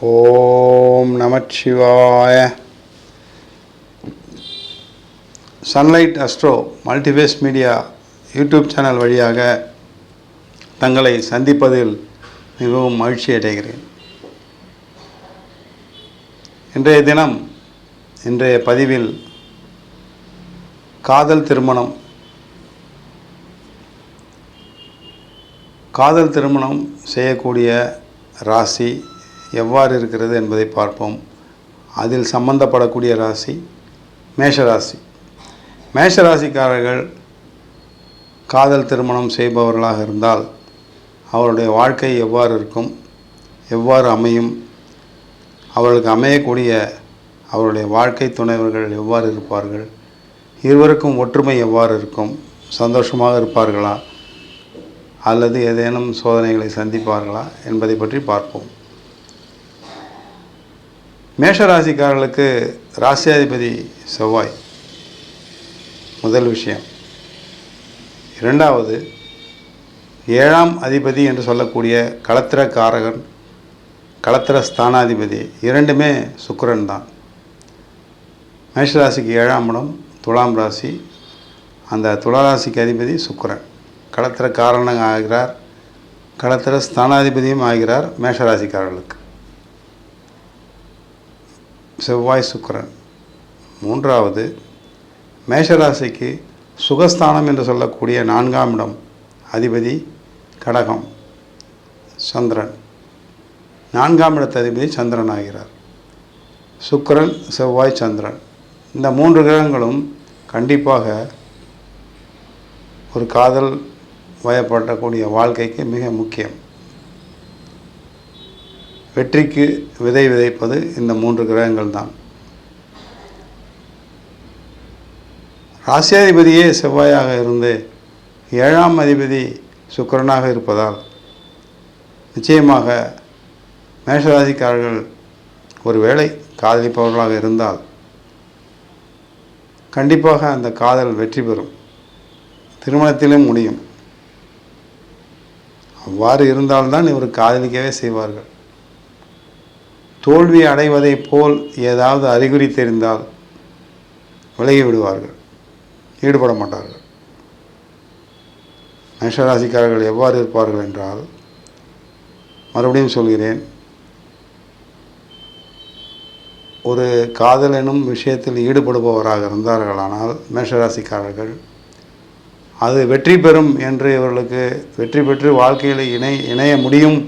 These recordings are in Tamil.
Om Namachivaya. Sunlight Astro Multiways Media YouTube channel வழியாக தங்களை சந்திப்பதில் மிகவும் மகிழ்ச்சி அடைகிறேன். இன்றைய தினம் இன்றைய பதிவில் காதல் திருமணம். காதல் திருமணம் செய்யக்கூடிய ராசி எவ்வாறு இருக்கிறது என்பதை பார்ப்போம். அதில் சம்பந்தப்படக்கூடிய ராசி மேஷராசி. மேஷராசிக்காரர்கள் காதல் திருமணம் செய்பவர்களாக இருந்தால் அவருடைய வாழ்க்கை எவ்வாறு இருக்கும் எவ்வாறு அமையும் அவர்களுக்கு அமையக்கூடிய அவருடைய வாழ்க்கை துணைவர்கள் எவ்வாறு இருப்பார்கள் இருவருக்கும் ஒற்றுமை எவ்வாறு இருக்கும் சந்தோஷமாக இருப்பார்களா அல்லது ஏதேனும் சோதனைகளை சந்திப்பார்களா என்பதை பற்றி பார்ப்போம். மேஷராசிக்காரர்களுக்கு ராசியாதிபதி செவ்வாய். முதல் விஷயம். இரண்டாவது ஏழாம் அதிபதி என்று சொல்லக்கூடிய களத்திர காரகன் களத்திர ஸ்தானாதிபதி இரண்டுமே சுக்கரன் தான் மேஷராசிக்கு ஏழாம் இடம் துலாம் ராசி. அந்த துளாராசிக்கு அதிபதி சுக்கிரன். களத்திர காரணம் ஆகிறார் களத்திர ஸ்தானாதிபதியும் ஆகிறார் மேஷராசிக்காரர்களுக்கு. செவ்வாய் சுக்கிரன். மூன்றாவது மேஷராசிக்கு சுகஸ்தானம் என்று சொல்லக்கூடிய நான்காம் இடம் அதிபதி கடகம் சந்திரன். நான்காம் இடத்து அதிபதி சந்திரன் ஆகிறார். சுக்கிரன் செவ்வாய் சந்திரன். இந்த மூன்று கிரகங்களும் கண்டிப்பாக ஒரு காதல் வயப்படக்கூடிய வாழ்க்கைக்கு மிக முக்கியம். வெற்றிக்கு விதை விதைப்பது இந்த மூன்று கிரகங்கள் தான். ராசியாதிபதியே செவ்வாயாக இருந்து ஏழாம் அதிபதி சுக்கிரனாக இருப்பதால் நிச்சயமாக மேஷராசிக்காரர்கள் ஒருவேளை காதலிப்பவர்களாக இருந்தால் கண்டிப்பாக அந்த காதல் வெற்றி பெறும். திருமணத்திலும் முடியும். அவ்வாறு இருந்தால்தான் இவர் காதலிக்கவே செய்வார்கள். தோல்வி அடைவதைப் போல் ஏதாவது அறிகுறி தெரிந்தால் விலகி விடுவார்கள். ஈடுபட மாட்டார்கள். மேஷராசிக்காரர்கள் எவ்வாறு இருப்பார்கள் என்றால் மறுபடியும் சொல்கிறேன். ஒரு காதல் எனும் விஷயத்தில் ஈடுபடுபவராக இருந்தார்களானால் மேஷராசிக்காரர்கள் அது வெற்றி பெறும் என்று இவர்களுக்கு வெற்றி பெற்று வாழ்க்கையில் இணை இணைய முடியும்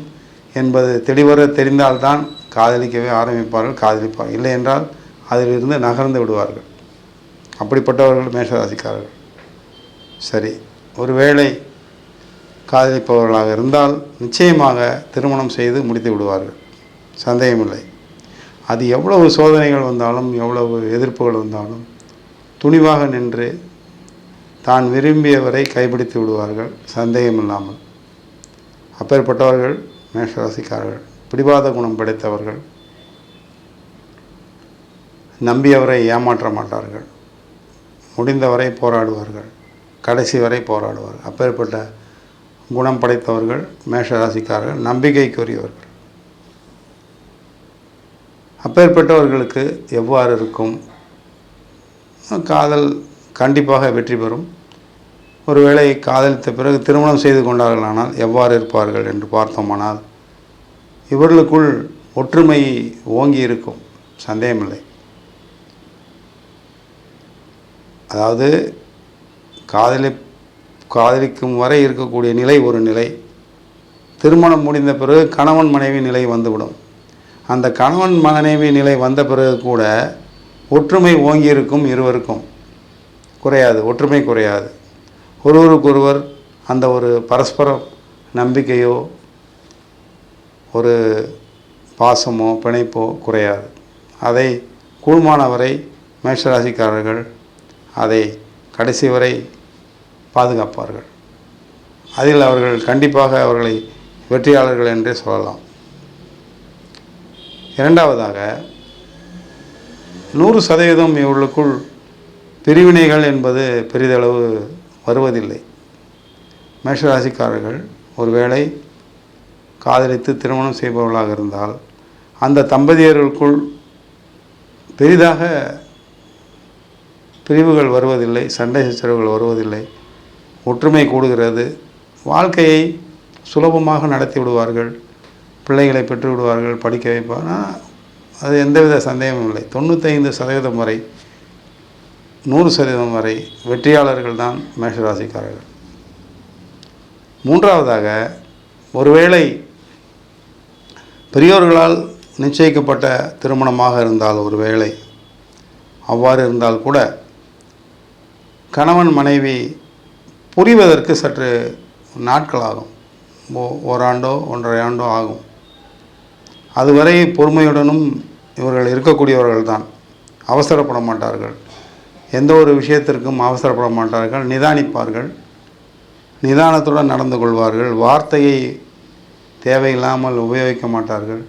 என்பது தெளிவர தெரிந்தால்தான் காதலிக்கவே ஆரம்பிப்பார்கள் காதலிப்பார். இல்லை என்றால் அதிலிருந்து நகர்ந்து விடுவார்கள். அப்படிப்பட்டவர்கள் மேஷராசிக்காரர்கள். சரி ஒருவேளை காதலிப்பவர்களாக இருந்தால் நிச்சயமாக திருமணம் செய்து முடித்து விடுவார்கள். சந்தேகமில்லை. அது எவ்வளவு சோதனைகள் வந்தாலும் எவ்வளவு எதிர்ப்புகள் வந்தாலும் துணிவாக நின்று தான் விரும்பியவரை கைப்பிடித்து விடுவார்கள். சந்தேகமில்லாமல். அப்பேற்பட்டவர்கள் மேஷராசிக்காரர்கள். பிடிவாத குணம் படைத்தவர்கள். நம்பியவரை ஏமாற்ற மாட்டார்கள். முடிந்தவரை போராடுவார்கள். கடைசி வரை போராடுவார்கள். அப்பேற்பட்ட குணம் படைத்தவர்கள் மேஷராசிக்காரர்கள் நம்பிக்கைக்குரியவர்கள். அப்பேற்பட்டவர்களுக்கு எவ்வாறு இருக்கும்? காதல் கண்டிப்பாக வெற்றி பெறும். ஒருவேளை காதலித்த பிறகு திருமணம் செய்து கொண்டார்களானால் எவ்வாறு இருப்பார்கள் என்று பார்த்தோமானால் இவர்களுக்குள் ஒற்றுமை ஓங்கி இருக்கும். சந்தேகமில்லை. அதாவது காதலி காதலிக்கும் வரை இருக்கக்கூடிய நிலை ஒரு நிலை. திருமணம் முடிந்த பிறகு கணவன் மனைவி நிலை வந்துவிடும். அந்த கணவன் மனைவி நிலை வந்த பிறகு கூட ஒற்றுமை ஓங்கி இருக்கும் இருவருக்கும். குறையாது ஒற்றுமை குறையாது. ஒருவருக்கொருவர் அந்த ஒரு பரஸ்பர நம்பிக்கையோ ஒரு பாசமோ பிணைப்போ குறையாது. அதை கூழ்மானவரை மேஷராசிக்காரர்கள் அதை கடைசி வரை பாதுகாப்பார்கள். அதில் அவர்கள் கண்டிப்பாக அவர்களை வெற்றியாளர்கள் என்றே சொல்லலாம். இரண்டாவதாக நூறு சதவீதம் இவர்களுக்குள் பிரிவினைகள் என்பது பெரிதளவு வருவதில்லை. மேஷராசிக்காரர்கள் ஒருவேளை காதலித்து திருமணம் செய்பவர்களாக இருந்தால் அந்த தம்பதியர்களுக்குள் பெரிதாக பிரிவுகள் வருவதில்லை சண்டை சச்சரவுகள் வருவதில்லை. ஒற்றுமை கூடுகிறது. வாழ்க்கையை சுலபமாக நடத்தி விடுவார்கள். பிள்ளைகளை பெற்று விடுவார்கள் படிக்க வைப்பார். அது எந்தவித சந்தேகமும் இல்லை. தொண்ணூத்தைந்து சதவீதம் வரை நூறு சதவீதம் வரை வெற்றியாளர்கள் தான் மேஷராசிக்காரர்கள். மூன்றாவதாக ஒருவேளை பெரியோர்களால் நிச்சயிக்கப்பட்ட திருமணமாக இருந்தால் ஒருவேளை அவ்வாறு இருந்தால் கூட கணவன் மனைவி புரிவதற்கு சற்று நாட்களாகும். ஓ- ஓராண்டோ ஒன்றரை ஆண்டோ ஆகும். அதுவரை பொறுமையுடனும் இவர்கள் இருக்கக்கூடியவர்கள் தான் அவசரப்பட மாட்டார்கள். எந்த ஒரு விஷயத்திற்கும் அவசரப்பட மாட்டார்கள். நிதானிப்பார்கள். நிதானத்துடன் நடந்து கொள்வார்கள். வார்த்தையை தேவையில்லாமல் உபயோகிக்க மாட்டார்கள்.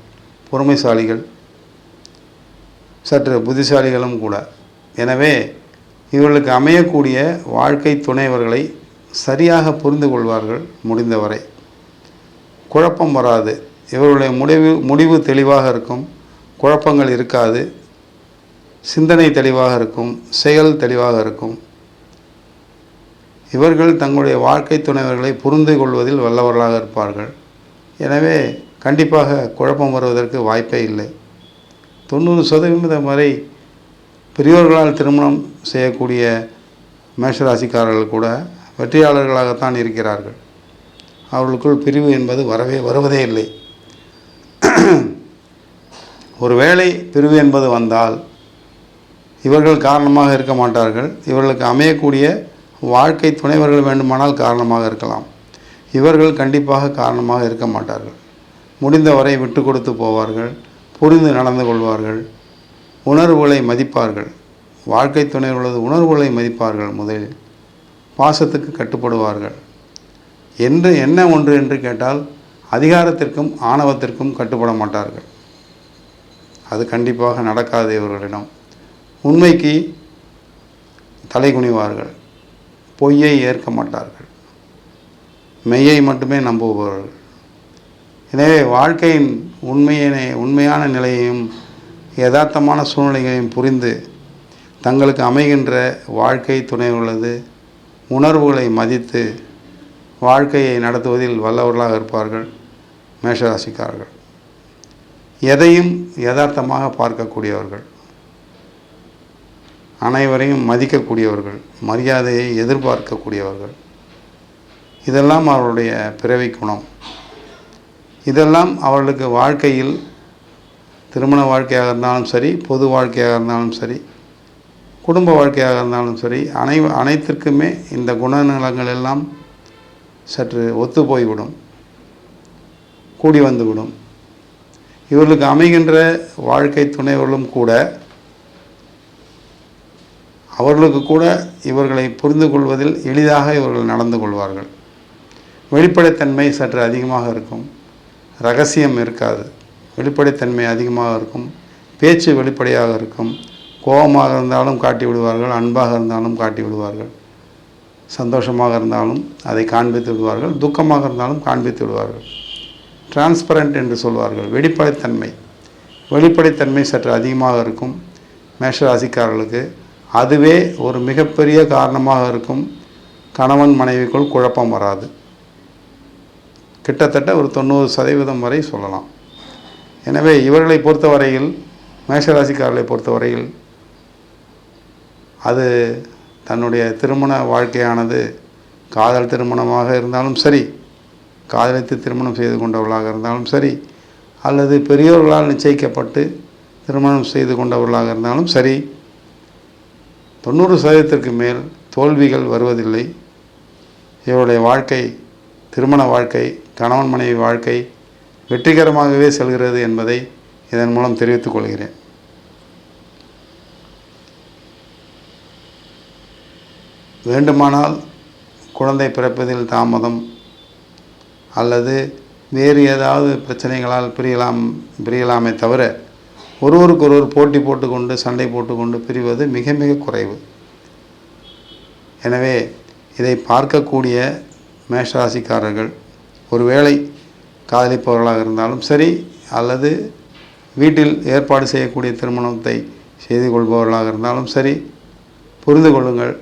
பொறுமைசாலிகள். சற்று புத்திசாலிகளும் கூட. எனவே இவர்களுக்கு அமையக்கூடிய வாழ்க்கை துணைவர்களை சரியாக புரிந்து கொள்வார்கள் முடிந்தவரை. குழப்பம் வராது. இவர்களுடைய முடிவு முடிவு தெளிவாக இருக்கும். குழப்பங்கள் இருக்காது. சிந்தனை தெளிவாக இருக்கும். செயல் தெளிவாக இருக்கும். இவர்கள் தங்களுடைய வாழ்க்கை துணைவர்களை புரிந்து கொள்வதில் வல்லவர்களாக இருப்பார்கள். எனவே கண்டிப்பாக குழப்பம் வருவதற்கு வாய்ப்பே இல்லை. தொண்ணூறு சதவீதம் வரை பெரியோர்களால் திருமணம் செய்யக்கூடிய மேஷராசிக்காரர்கள் கூட வெற்றியாளர்களாகத்தான் இருக்கிறார்கள். அவர்களுக்குள் பிரிவு என்பது வரவே வருவதே இல்லை. ஒருவேளை பிரிவு என்பது வந்தால் இவர்கள் காரணமாக இருக்க மாட்டார்கள். இவர்களுக்கு அமையக்கூடிய வாழ்க்கை துணைவர்கள் வேண்டுமானால் காரணமாக இருக்கலாம். இவர்கள் கண்டிப்பாக காரணமாக இருக்க மாட்டார்கள். முடிந்தவரை விட்டு கொடுத்து போவார்கள் புரிந்து நடந்து கொள்வார்கள் உணர்வுகளை மதிப்பார்கள். வாழ்க்கை துணைவர்களது உணர்வுகளை மதிப்பார்கள் முதலில். பாசத்துக்கு கட்டுப்படுவார்கள். என்று என்ன ஒன்று என்று கேட்டால் அதிகாரத்திற்கும் ஆணவத்திற்கும் கட்டுப்பட மாட்டார்கள். அது கண்டிப்பாக நடக்காது இவர்களிடம். உண்மைக்கு தலை குனிவார்கள். பொய்யை ஏற்க மாட்டார்கள். மெய்யை மட்டுமே நம்புபவர்கள். எனவே வாழ்க்கையின் உண்மையினை உண்மையான நிலையையும் யதார்த்தமான சூழ்நிலைகளையும் புரிந்து தங்களுக்கு அமைகின்ற வாழ்க்கை துணை உள்ளது. உணர்வுகளை மதித்து வாழ்க்கையை நடத்துவதில் வல்லவர்களாக இருப்பார்கள் மேஷராசிக்காரர்கள். எதையும் யதார்த்தமாக பார்க்கக்கூடியவர்கள். அனைவரையும் மதிக்கக்கூடியவர்கள். மரியாதையை எதிர்பார்க்கக்கூடியவர்கள். இதெல்லாம் அவருடைய பிறவி குணம். இதெல்லாம் அவர்களுக்கு வாழ்க்கையில் திருமண வாழ்க்கையாக இருந்தாலும் சரி பொது வாழ்க்கையாக இருந்தாலும் சரி குடும்ப வாழ்க்கையாக இருந்தாலும் சரி அனை அனைத்திற்குமே இந்த குணநலங்கள் எல்லாம் சற்று ஒத்து போய்விடும் கூடி வந்துவிடும். இவர்களுக்கு அமைகின்ற வாழ்க்கை துணைவர்களும் கூட அவர்களுக்கு கூட இவர்களை புரிந்து கொள்வதில் எளிதாக இவர்கள் நடந்து கொள்வார்கள். வெளிப்படைத்தன்மை சற்று அதிகமாக இருக்கும். ரகசியம் இருக்காது. வெளிப்படைத்தன்மை அதிகமாக இருக்கும். பேச்சு வெளிப்படையாக இருக்கும். கோபமாக இருந்தாலும் காட்டி விடுவார்கள். அன்பாக இருந்தாலும் காட்டி விடுவார்கள். சந்தோஷமாக இருந்தாலும் அதை காண்பித்து விடுவார்கள். துக்கமாக இருந்தாலும் காண்பித்து விடுவார்கள். டிரான்ஸ்பரண்ட் என்று சொல்வார்கள். வெளிப்படைத்தன்மை. வெளிப்படைத்தன்மை சற்று அதிகமாக இருக்கும். மேஷராசிக்காரர்களுக்கு அதுவே ஒரு மிகப்பெரிய காரணமாக இருக்கும். கணவன் மனைவிக்குள் குழப்பம் வராது. கிட்டத்தட்ட ஒரு தொண்ணூறு சதவீதம் வரை சொல்லலாம். எனவே இவர்களை பொறுத்தவரையில் மேஷராசிக்காரர்களை பொறுத்தவரையில் அது தன்னுடைய திருமண வாழ்க்கையானது காதல் திருமணமாக இருந்தாலும் சரி காதலித்து திருமணம் செய்து கொண்டவர்களாக இருந்தாலும் சரி அல்லது பெரியோர்களால் நிச்சயிக்கப்பட்டு திருமணம் செய்து கொண்டவர்களாக இருந்தாலும் சரி தொண்ணூறு சதவீதத்திற்கு மேல் தோல்விகள் வருவதில்லை. இவருடைய வாழ்க்கை திருமண வாழ்க்கை கணவன் மனைவி வாழ்க்கை வெற்றிகரமாகவே செல்கிறது என்பதை இதன் மூலம் தெரிவித்துக் கொள்கிறேன். வேண்டுமானால் குழந்தை பிறப்பதில் தாமதம் அல்லது வேறு ஏதாவது பிரச்சனைகளால் பிரியலாம் பிரியலாமே தவிர ஒருவருக்கொருவர் போட்டி போட்டுக்கொண்டு சண்டை போட்டுக்கொண்டு பிரிவது மிக மிக குறைவு. எனவே இதை பார்க்கக்கூடிய மேஷராசிக்காரர்கள் ஒருவேளை காதலிப்பவர்களாக இருந்தாலும் சரி அல்லது வீட்டில் ஏற்பாடு செய்யக்கூடிய திருமணத்தை செய்து கொள்பவர்களாக இருந்தாலும் சரி புரிந்து கொள்ளுங்கள்.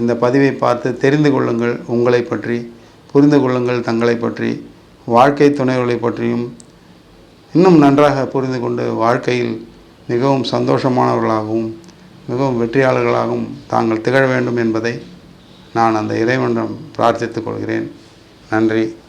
இந்த பதிவை பார்த்து தெரிந்து கொள்ளுங்கள் உங்களை பற்றி புரிந்து கொள்ளுங்கள் தங்களை பற்றி வாழ்க்கை துணைகளை பற்றியும். இன்னும் நன்றாக புரிந்து கொண்டு வாழ்க்கையில் மிகவும் சந்தோஷமானவர்களாகவும் மிகவும் வெற்றியாளர்களாகவும் தாங்கள் திகழ வேண்டும் என்பதை நான் அந்த இறைவனிடம் பிரார்த்தித்துக் கொள்கிறேன். நன்றி.